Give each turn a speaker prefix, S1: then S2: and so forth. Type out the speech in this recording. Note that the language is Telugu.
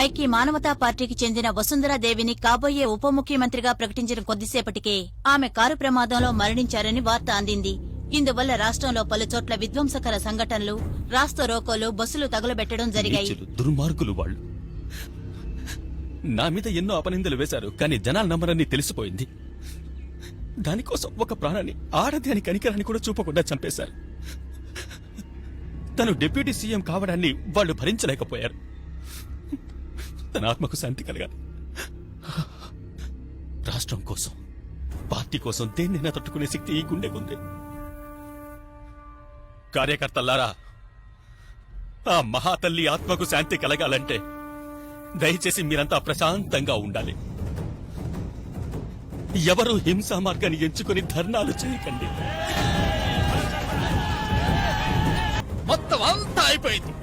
S1: ఐక్య మానవతా పార్టీకి చెందిన వసుంధరాదేవిని కాబోయే ఉప ముఖ్యమంత్రిగా ప్రకటించిన కొద్దిసేపటికే ఆమె కారు ప్రమాదంలో మరణించారని వార్త అందింది. ఇందువల్ల రాష్ట్రంలో పలుచోట్ల విధ్వంసకర సంఘటనలు రాస్తా రోకోలు బస్సులు తగులబెట్టడం జరిగాయి.
S2: దుర్మార్గులు వాళ్ళు. నా మీద ఎన్నో అపనిందలు వేశారు కానీ జనాల నమ్మరని తెలిసిపోయింది. దానికోసం ఒక ప్రాణాన్ని ఆడది అని కనికరాన్ని కూడా చూపకుండా చంపేశారు. తను డిప్యూటీ సీఎం కావడాన్ని వాళ్ళు భరించలేకపోయారు. తన ఆత్మకు శాంతి కలగాలి. రాష్ట్రం కోసం పార్టీ కోసం దేన్నైనా తట్టుకునే శక్తి ఈ గుండెకుంది కార్యకర్తల్లారా ఆ మహాతల్లి ఆత్మకు శాంతి కలగాలంటే దయచేసి మీరంతా ప్రశాంతంగా ఉండాలి. ఎవరు హింసా మార్గాన్ని ఎంచుకొని ధర్నాలు చేయకండి. మొత్తం అంతా అయిపోయింది.